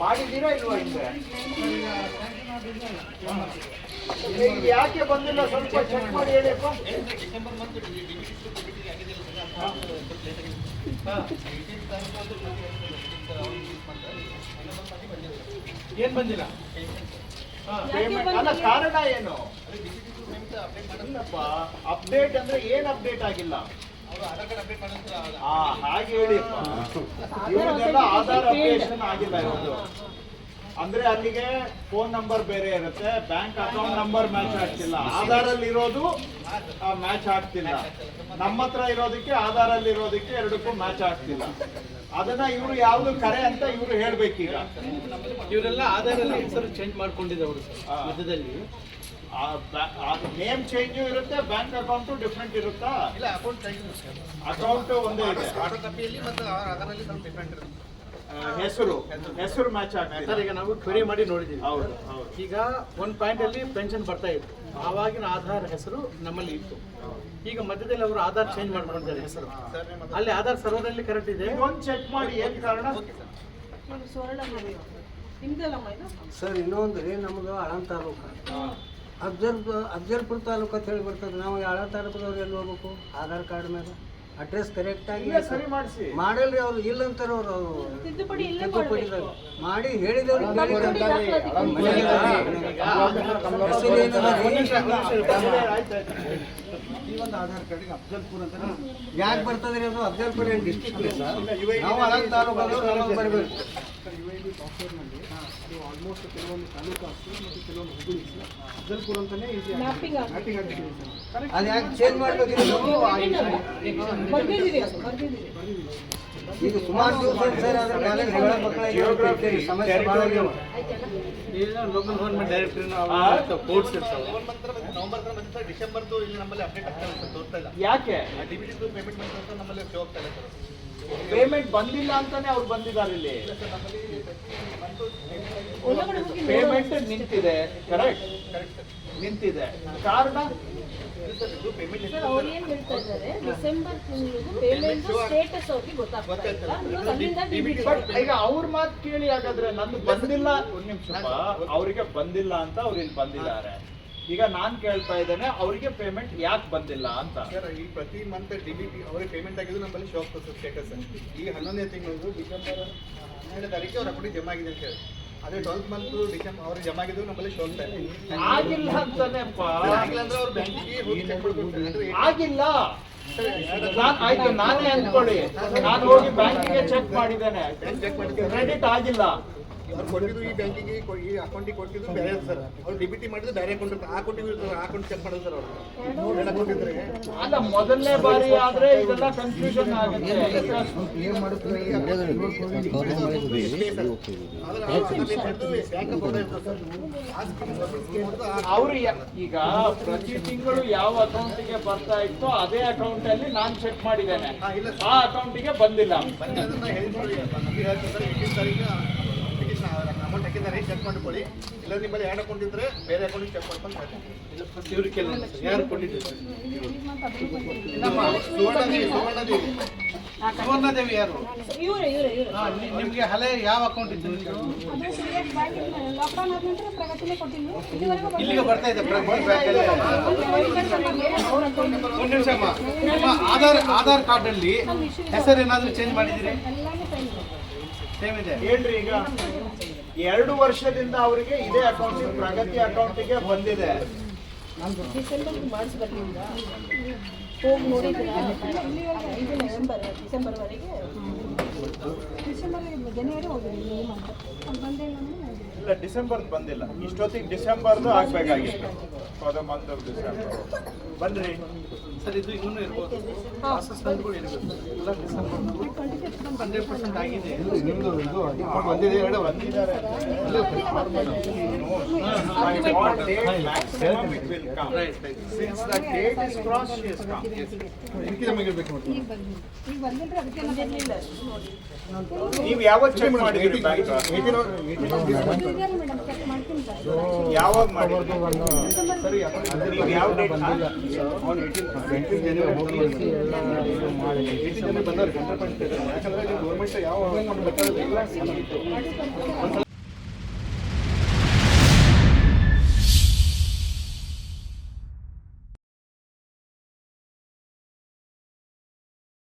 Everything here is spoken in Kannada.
ಮಾಡಿದ್ದೀರಾ ಇಲ್ವಾ ಹಿಂದೆ? ಈಗ ಯಾಕೆ ಬಂದಿಲ್ಲ? ಸ್ವಲ್ಪ ಚೆಕ್ ಮಾಡಿ ಹೇಳಿಪ್ಪ ಏನ್ ಬಂದಿಲ್ಲ? ಅಲ್ಲ ಕಾರಣ ಏನು? ಅಪ್ಡೇಟ್ ಅಂದ್ರೆ ಏನ್ ಅಪ್ಡೇಟ್ ಆಗಿಲ್ಲ? ಹಾಗೆ ಆಧಾರ್ ಆಗಿಲ್ಲ ಇರೋದು ಅಂದ್ರೆ ಅಲ್ಲಿಗೆ ಫೋನ್ ನಂಬರ್ ಬೇರೆ ಇರುತ್ತೆ ಬ್ಯಾಂಕ್ ಅಕೌಂಟ್ ನಂಬರ್ ಮ್ಯಾಚ್ ಆಗ್ತಿಲ್ಲ. ಆಧಾರ್ ಅಲ್ಲಿ ಇರೋದು ಮ್ಯಾಚ್ ಆಗ್ತಿಲ್ಲ. ನಮ್ಮ ಹತ್ರ ಇರೋದಕ್ಕೆ ಆಧಾರ ಅಲ್ಲಿ ಇರೋದಕ್ಕೆ ಎರಡಕ್ಕೂ ಮ್ಯಾಚ್ ಆಗ್ತಿಲ್ಲ. ಅದನ್ನ ಇವರು ಯಾವ್ದು ಕರೆ ಅಂತ ಇವರು ಹೇಳ್ಬೇಕೀಗ. ಇವರೆಲ್ಲ ಆಧಾರಲ್ಲಿ ಹೆಸರು ಚೇಂಜ್ ಮಾಡ್ಕೊಂಡಿದ್ದವರು. ಮಧ್ಯದಲ್ಲಿ. ನೇಮ್ ಚೇಂಜ್ ಇರುತ್ತೆ ಬ್ಯಾಂಕ್ ಅಕೌಂಟ್ ಡಿಫ್ರೆಂಟ್ ಇರುತ್ತಾ? ಇಲ್ಲ ಅಕೌಂಟ್ ಸರ್. ಅಕೌಂಟ್ ಒಂದೇ ಇದೆ. ಆಟೋ ಕಾಪಿಯಲ್ಲಿ ಮತ್ತು ಅದರಲ್ಲಿ ಸ್ವಲ್ಪ ಡಿಫ್ರೆಂಟ್ ಇರುತ್ತೆ. ಹೆಸರು ಹೆಸರು ಮ್ಯಾಚ್ ಸರ್ ಈಗ ನಾವು ಕ್ವೆರಿ ಮಾಡಿ ನೋಡಿದ್ದೀವಿ ಹೌದು ಹೌದು. ಈಗ ಒಂದು ಪಾಯಿಂಟ್ ಅಲ್ಲಿ ಪೆನ್ಷನ್ ಬರ್ತಾ ಇತ್ತು. ಆವಾಗಿನ ಆಧಾರ್ ಹೆಸರು ನಮ್ಮಲ್ಲಿ ಇತ್ತು. ಈಗ ಮಧ್ಯದಲ್ಲಿ ಅವರು ಆಧಾರ್ ಚೇಂಜ್ ಮಾಡ್ಕೊಂಡಿದ್ದಾರೆ ಹೆಸರು. ಅಲ್ಲಿ ಆಧಾರ್ ಸರ್ವರಲ್ಲಿ ಕರೆಕ್ಟ್ ಇದೆ. ಒಂದು ಚೆಕ್ ಮಾಡಿ ಏನು ಕಾರಣ? ಸರ್ ಇನ್ನೊಂದು ರೀ ನಮ್ಗೆ ಆಳಂ ತಾಲೂಕು. ಅಫ್ಜಲ್ ಅಬ್ಜರ್ಪುರ್ ತಾಲೂಕು ಅಂತ ಹೇಳಿ ಬರ್ತದೆ. ನಾವು ಹಳ ತಾಲೂಕದವ್ರು ಎಲ್ಲಿ ಹೋಗ್ಬೇಕು? ಆಧಾರ್ ಕಾರ್ಡ್ ಮೇಲೆ. ಅಡ್ರೆಸ್ ಕರೆಕ್ಟಾಗಿ ಆಗಿ ಸರಿ ಮಾಡಿಸಿ. ಮಾಡಲ್ರಿ ಅವ್ರು ಇಲ್ಲ ಅಂತಾರೆ ಅವರು ಅವ್ರು ತಿದ್ದುಪಡಿ ಇಲ್ಲೇ ತಿದ್ದುಪಡಿದಾಗ. ಮಾಡಿ ಹೇಳಿದವ್ರು ತಿದ್ದುಪಡಿ ದಾಖಲಾತಿ ಹೆಸರು ಏನದ ರೀ? ಈ ಒಂದು ಆಧಾರ್ ಕಾರ್ಡಿಗೆ ಅಫ್ಜಲ್ಪುರ್ ಅಂತ ಯಾಕೆ ಬರ್ತದ್ರಿ ಅದು? ಅಫ್ಜಲ್ಪುರ ಏನು ಡಿಸ್ಟಿಕ್ ನಾವು ತಾಲೂಕದವ್ರು ನಮಗೆ ಬರಬೇಕು. ಆಲ್ಮೋಸ್ಟ್ ಕೆಲವೊಂದು ತಾಲೂಕು ಆಗ್ತದೆ ಮತ್ತು ಕೆಲವೊಂದು ಹುಡುಗಿ ಅಫ್ಜಲ್ಪುರ್ ಅಂತಾನೆ ಈಸಿ ಮ್ಯಾಪಿಂಗ್ ಆಗಿ ಮ್ಯಾಪಿಂಗ್ ಆಗಿದೆ. ಸರ್ ಅದು ಯಾಕೆ ಚೇಂಜ್ ಮಾಡ್ಬೇಕ್ರಿ ಈಗ ಸುಮಾರು ದಿವಸ ಸರ್ ಅದ್ರ ಮೇಲೆ ಹೆಗಳ ಮಕ್ಕಳ ಇರ್ತೀರಿ, ಸಮಸ್ಯೆ ಭಾಳ ಆಗ್ಯಾವ. ಈಗ ಲೋಕಲ್ ಗೌರ್ಮೆಂಟ್ ಡೈರೆಕ್ಟರ್ ಕೋರ್ಟ್ಸ್ ಇರ್ತಾವೆ ನವೆಂಬರ್ ಡಿಸೆಂಬರ್ದು ಇಲ್ಲಿ ನಮ್ಮಲ್ಲಿ ಅಪ್ಡೇಟ್ ಆಗ್ತಾ ಇಲ್ಲ ಸರ್ ತೋರ್ತಾ ಇಲ್ಲ ಯಾಕೆ ಪೇಮೆಂಟ್ ಅಂತ ನಮ್ಮಲ್ಲಿ ಶೋ ಆಗ್ತಾ ಇಲ್ಲ ಸರ್. ಪೇಮೆಂಟ್ ಬಂದಿಲ್ಲ ಅಂತಾನೆ ಅವ್ರು ಬಂದಿದ್ದಾರೆ ಇಲ್ಲಿ. ಪೇಮೆಂಟ್ ನಿಂತಿದೆ ಕರೆಕ್ಟ್ ನಿಂತಿದೆ. ಕಾರಣ? ಅವ್ರಿಗೆ ಅವ್ರ ಕೇಳಿ ಹಾಗಾದ್ರೆ ನಂದು ಬಂದಿಲ್ಲ ಒಂದ್ ನಿಮಿಷ ಅವರಿಗೆ ಬಂದಿಲ್ಲ ಅಂತ ಅವ್ರು ಇಲ್ಲಿ ಬಂದಿದ್ದಾರೆ. ಈಗ ನಾನ್ ಕೇಳ್ತಾ ಇದ್ದೇನೆ, ಅವರಿಗೆ ಪೇಮೆಂಟ್ ಯಾಕೆ ಬಂದಿಲ್ಲ ಅಂತ? ಈ ಪ್ರತಿ ಮಂತ್ ಡಿ ಅವ್ರಿಗೆ ಪೇಮೆಂಟ್ ಆಗಿದ್ದು ನಮ್ಮಲ್ಲಿ ಸರ್ ಸ್ಟೇಟಸ್ ಈ ಹನ್ನೊಂದನೇ ತಿಂಗಳು ಡಿಸೆಂಬರ್ ಹನ್ನೆರಡು ತಾರೀಕು ಅವ್ರ ಅಕೌಂಟಿಗೆ ಜಮಾ ಆಗಿದೆ ಅಂತ ಹೇಳಿ. ಅದೇ ಟ್ವೆಲ್ತ್ ಮಂತ್ ಡಿಸೆಂಬರ್ ಅವ್ರಿಗೆ ಜಮಾ ಆಗಿದ್ದು ನಮ್ಮಲ್ಲಿ ಶೋ ಆಗ್ತಾ ಇಲ್ಲ ಆಗಿಲ್ಲ ಅಂತಾನೆಪ್ಪ ಆಗಿಲ್ಲ ಅಂದ್ರೆ ಅವ್ರು ಬ್ಯಾಂಕಿಗೆ ಹೋಗಿ ಚೆಕ್ ಮಾಡ್ಕೊಳ್ತಾರೆ ಆಗಿಲ್ಲ. ನಾನ್ ಆಯ್ತು ನಾನೇ ಅನ್ಕೊಳ್ಳಿ. ನಾನು ಹೋಗಿ ಬ್ಯಾಂಕಿಗೆ ಚೆಕ್ ಮಾಡಿದ್ದೇನೆ. ಕ್ರೆಡಿಟ್ ಆಗಿಲ್ಲ. ಅವ್ರು ಕೊಟ್ಟಿದ್ದು ಈ ಬ್ಯಾಂಕಿಗೆ ಈ ಅಕೌಂಟಿಗೆ ಕೊಟ್ಟಿದ್ದು ಬೇರೆ ಸರ್. ಅವ್ರು ಡಿಬಿಟಿ ಮಾಡಿದ್ರೆ ಬೇರೆ ಅಕೌಂಟ್ ಆ ಅಕೌಂಟಿಗೆ ಇರ್ತದೆ ಆ ಅಕೌಂಟ್ ಚೆಕ್ ಮಾಡೋದು ಸರ್ ಅವರು. ಎರಡು ಅಕೌಂಟ್ ಇದ್ರೆ? ಅಲ್ಲ ಮೊದಲನೇ ಬಾರಿ ಆದ್ರೆ ಇದೆಲ್ಲ ಕನ್ಫ್ಯೂಷನ್ ಆಗುತ್ತೆ. ಅವ್ರು ಈಗ ಪ್ರತಿ ತಿಂಗಳು ಯಾವ ಅಕೌಂಟಿಗೆ ಬರ್ತಾ ಇತ್ತೋ ಅದೇ ಅಕೌಂಟ್ ಅಲ್ಲಿ ನಾನು ಚೆಕ್ ಮಾಡಿದ್ದೇನೆ. ಆ ಅಕೌಂಟಿಗೆ ಬಂದಿಲ್ಲ. ಹಾಕಿದ್ದಾರೆ ಚೆಕ್ ಮಾಡ್ಕೊಳ್ಳಿ ಇಲ್ಲ ನಿಮ್ಮಲ್ಲಿ ಎರಡು ಅಕೌಂಟ್ ಇದ್ರೆ ಬೇರೆ ಅಕೌಂಟ್ ಚೆಕ್ ಮಾಡ್ಕೊಂಡು ಸುವರ್ಣದೇವಿ ಯಾರು? ನಿಮಗೆ ಇವರೇ ಇವರೇ. ಹಾ, ನಿ- ನಿಮ್ಗೆ ಹಳೆ ಯಾವ ಅಕೌಂಟ್ ಇಲ್ಲಿಗೆ ಬರ್ತಾ ಇದೆ ಒಂದು ನಿಮಿಷ ಅಮ್ಮ. ನಿಮ್ಮ ಆಧಾರ್ ಆಧಾರ್ ಕಾರ್ಡ್ ಅಲ್ಲಿ ಹೆಸರು ಏನಾದ್ರೂ ಚೇಂಜ್ ಮಾಡಿದಿರಿ ಸೇಮ್ ಇದೆ. ಹೇಳ್ರಿ ಈಗ? ಎರಡು ವರ್ಷದಿಂದ ಅವರಿಗೆ ಇದೇ ಅಕೌಂಟ್ ಪ್ರಗತಿ ಅಕೌಂಟಿಗೆ ಬಂದಿದೆ. ಹೋಗಿ ನೋಡಿದ್ರ ಇದು ನವೆಂಬರ್ ಡಿಸೆಂಬರ್ವರೆಗೆ ಡಿಸೆಂಬರ್ ಜನವರಿ ಹೋಗಿದ್ದೀನಿ ಮಂತ್ ಬಂದಿಲ್ಲ ಇಲ್ಲ ಡಿಸೆಂಬರ್ ಬಂದಿಲ್ಲ. ಇಷ್ಟೊತ್ತಿಗೆ ಡಿಸೆಂಬರ್ದು ಆಗ್ಬೇಕಾಗಿತ್ತು. ಡಿಸೆಂಬರ್ ಬನ್ರಿ. ಸರ್ ಇದು ಇನ್ನೂ ಇರ್ಬೋದು. ಇರಬೇಕು ಎಲ್ಲ ಹಂಡ್ರೆಡ್ ಪರ್ಸೆಂಟ್ ಆಗಿದೆ. ಎರಡು ಬಂದಿದ್ದಾರೆ. ನಮಗೆ ಈಗ ಬಂದಿಲ್ಲ. ಅದಕ್ಕೆ ನೀವು ಯಾವಾಗ ಚೆಕ್ ಮಾಡಿದ್ರಿ ಬ್ಯಾಂಕ್ ಚೆಕ್ ಮಾಡ್ತೀನಿ ಸರ್ ಯಾವಾಗ ಮಾಡಿದ್ರಿ ಸರಿ ನೀವು ಯಾವ ಡೇಟ್ ಯಾಕಂದ್ರೆ ಗೌರ್ಮೆಂಟ್ ಯಾವ